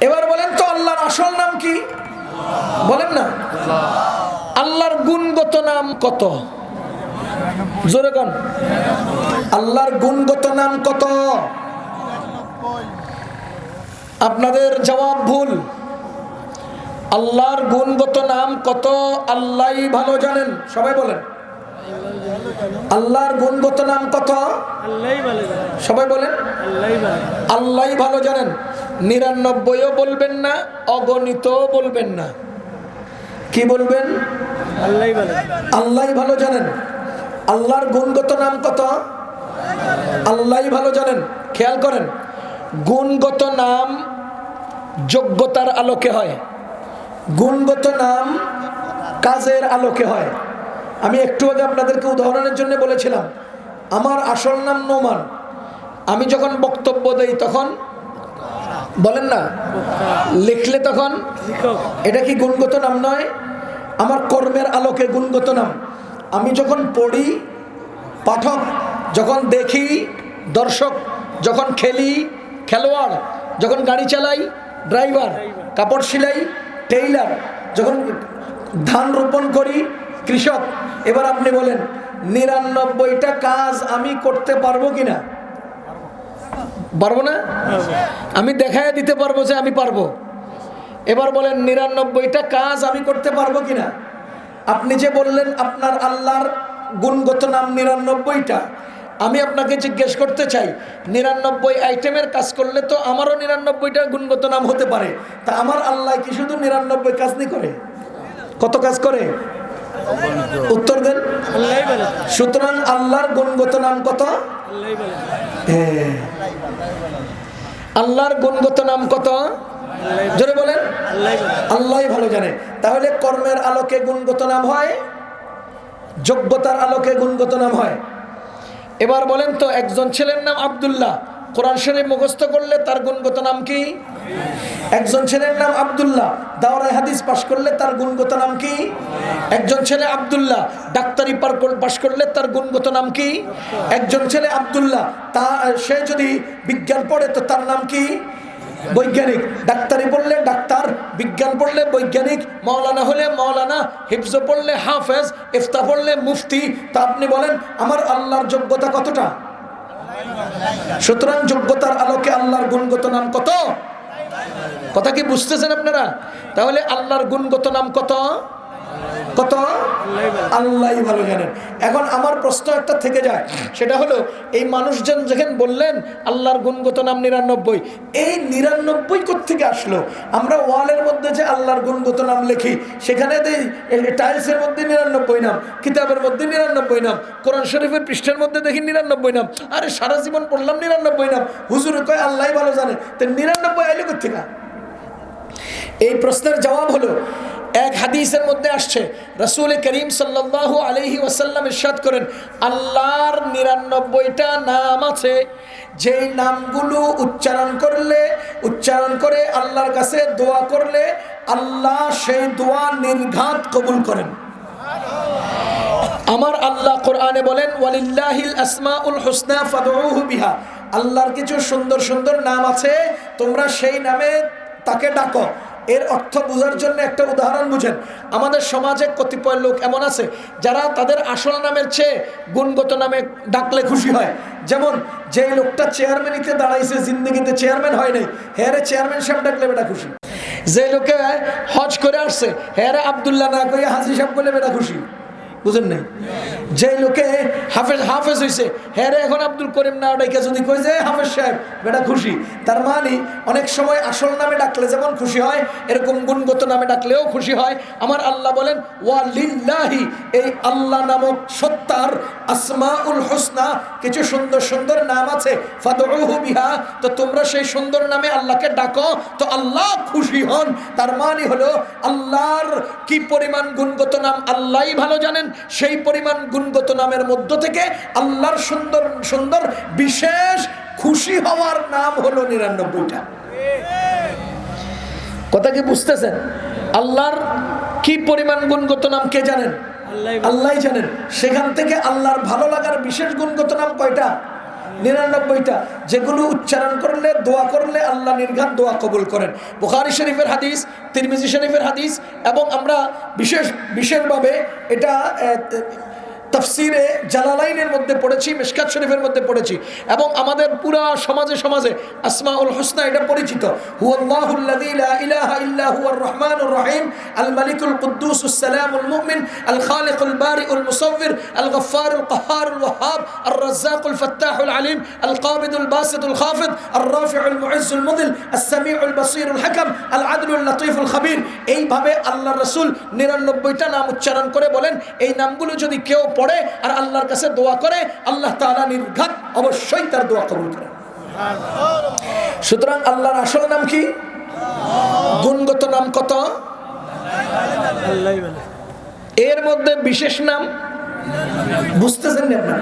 এবার বলেন তো আল্লাহর আসল নাম কি? বলেন না। আল্লাহর গুণগত নাম কত? জোরে কন। আল্লাহর গুণগত নাম কত? আপনাদের জবাব ভুল। আল্লাহর গুণগত নাম কত? আল্লাহই ভালো জানেন। সবাই বলেন। আল্লাহর গুণগত নাম কত? সবাই বলেন। আল্লাহই ভালো জানেন। নিরানব্বইও বলবেন না অগণিত বলবেন না। কি বলবেন? আল্লাহই ভালো। ভালো জানেন। আল্লাহর গুণগত নাম কত? আল্লাহই ভালো জানেন। খেয়াল করেন গুণগত নাম যোগ্যতার আলোকে হয়। গুণগত নাম কাজের আলোকে হয়। আমি একটু আগে আপনাদেরকে উদাহরণের জন্য বলেছিলাম আমার আসল নাম নোমান। আমি যখন বক্তব্য দেই তখন বলেন না? লিখলে তখন? এটা কি গুণগত নাম নয়? আমার কর্মের আলোকে গুণগত নাম। আমি যখন পড়ি পাঠক যখন দেখি দর্শক যখন খেলি খেলোয়াড় যখন গাড়ি চালাই ড্রাইভার কাপড় সেলাই টেইলার যখন ধান রোপণ করি কৃষক এবার আপনি বলেন নিরানব্বইটা কাজ আমি করতে পারব কিনা? পারব না আমি দেখায় দিতে পারব যে আমি পারব এবার বলেন, নিরানব্বইটা কাজ আমি করতে পারব কিনা আপনি যে বললেন আপনার আল্লাহর গুণগত নাম নিরানব্বইটা, আমি আপনাকে জিজ্ঞেস করতে চাই, নিরানব্বই আইটেমের কাজ করলে তো আমারও নিরানব্বইটা গুণগত নাম হতে পারে তা আমার আল্লাহ কি শুধু নিরানব্বই কাজ নি করে কত কাজ করে উত্তর দেন। সুতরাং আল্লাহর গুণগত নাম কত। হ্যাঁ। আল্লাহর গুণগত নাম কত? জোরে বলেন। আল্লাহ ভালো জানে। তাহলে কর্মের আলোকে গুণগত নাম হয়, যোগ্যতার আলোকে গুণগত নাম হয়। এবার বলেন তো, একজন ছেলের নাম আব্দুল্লাহ। কোরআন শরীফ মুখস্থ করলে তার গুণগত নাম কি? একজন ছেলের নাম আব্দুল্লাহ। দাওরাই হাদিস পাশ করলে তার গুণগত নাম কি? একজন ছেলে আব্দুল্লাহ। ডাক্তারি পাশ করলে তার গুণগত নাম কি? একজন ছেলে আবদুল্লাহ। তা, সে যদি বিজ্ঞান পড়ে তো তার নাম কি? বৈজ্ঞানিক। ডাক্তারি পড়লে ডাক্তার, বিজ্ঞান পড়লে বৈজ্ঞানিক। মাওলানা হলে মাওলানা, হিফজ পড়লে হাফেজ, ইফতা পড়লে মুফতি। তা আপনি বলেন, আমার আল্লাহর যোগ্যতা কতটা? সুতরাং যোগ্যতার আলোকে আল্লাহর গুণগত নাম কত? কথা কি বুঝতেছেন আপনারা? তাহলে আল্লাহর গুণগত নাম কত? কত? আল্লাহ ভালো জানেন। এখন আমার প্রশ্ন একটা থেকে যায়। সেটা হলো, এই মানুষজন যখন বললেন, আল্লাহর গুণগত নাম নিরানব্বই। এই নিরানব্বই থেকে আসলো? আমরা ওয়ালের মধ্যে যে আল্লাহর গুণগত নাম লিখি, সেখানে টাইলসের মধ্যে নিরানব্বই নাম, কিতাবের মধ্যে নিরানব্বই নাম, কোরআন শরীফের পৃষ্ঠের মধ্যে দেখি নিরানব্বই নাম, আরে সারা জীবন পড়লাম নিরানব্বই নাম। হুজুর কয় আল্লাহ ভালো জানে। তো নিরানব্বই আইলো থেকে এই প্রশ্নের জবাব হলো এক হাদিসের মধ্যে আসছে, রসুল করিম সাল্লাহ আলহি ওয়াসাল্লাম ইরশাদ করেন, আল্লাহর নিরানব্বইটা নাম আছে, যেই নামগুলো উচ্চারণ করলে, উচ্চারণ করে আল্লাহর কাছে দোয়া করলে আল্লাহ সেই দোয়া নির্ঘাত কবুল করেন। আমার আল্লাহ কোরআনে বলেন, ওয়ালিল্লাহিল আসমাউল হুসনা ফাদউহু বিহা। আল্লাহর কিছু সুন্দর সুন্দর নাম আছে, তোমরা সেই নামে তাকে ডাকো। এর অর্থ বোঝার জন্য একটা উদাহরণ বুঝেন। আমাদের সমাজে কতিপয় লোক এমন আছে, যারা তাদের আসল নামের চেয়ে গুণগত নামে ডাকলে খুশি হয়। যেমন যে লোকটা চেয়ারম্যানিতে দাঁড়াইছে, জিন্দগিতে চেয়ারম্যান হয় নাই হ্যাঁ চেয়ারম্যান সাহেব ডাকলে বেটা খুশি। যে লোকে হজ করে আসছে হ্যাঁ আবদুল্লাহ না করে হাজি সাহেব বলে বেটা খুশি। বুঝেন নাই? যে লোকে হাফেজ হাফেজ হয়েছে হ্যাঁ রে এখন আব্দুল করিম না ডাইকা যদি কই যে হাফেজ সাহেব, বেটা খুশি। তার মানে অনেক সময় আসল নামে ডাকলে যেমন খুশি হয়, এরকম গুণগত নামে ডাকলেও খুশি হয়। আমার আল্লাহ বলেন, ওয়ালিল্লাহি এই আল্লাহ নামক সত্তার আসমাউল হোসনা, কিছু সুন্দর সুন্দর নাম আছে বিহা। তো তোমরা সেই সুন্দর নামে আল্লাহকে ডাকো, তো আল্লাহ খুশি হন। তার মানে হলো, আল্লাহর কি পরিমাণ গুণগত নাম আল্লাহই ভালো জানেন সেই পরিমাণ গুণগত নামের মধ্য থেকে আল্লাহর সুন্দর সুন্দর বিশেষ খুশি হওয়ার নাম হলো নিরানব্বইটা। কথা কি বুঝতেছেন? আল্লাহর কি পরিমাণ গুণগত নাম কে জানেন? আল্লাহই আল্লাহ জানেন। সেখান থেকে আল্লাহর ভালো লাগার বিশেষ গুণগত নাম কয়টা? নিরানব্বইটা। যেগুলো উচ্চারণ করলে, দোয়া করলে আল্লাহ নির্ঘাত দোয়া কবুল করেন। বুখারি শরীফের হাদিস, তিরমিজি শরীফের হাদিস, এবং আমরা বিশেষ, বিশেষভাবে এটা তফসিরে জালালাইনের মধ্যে পড়েছি, মিশকাত শরীফের মধ্যে পড়েছি এবং আমাদের পুরা সমাজে সমাজে আসমাউল হোসনা এটা পরিচিত। এইভাবে আল্লাহ রাসূল 99টা নাম উচ্চারণ করে বলেন। এই নামগুলো যদি কেউ পড়ে আর আল্লাহর কাছে দোয়া করে আল্লাহ তালা নির্ঘাত অবশ্যই তার দোয়া কবুল করে। সুতরাং আল্লাহর আসল নাম কি? গুণগত নাম কত? এর মধ্যে বিশেষ নাম? বুঝতেছেন না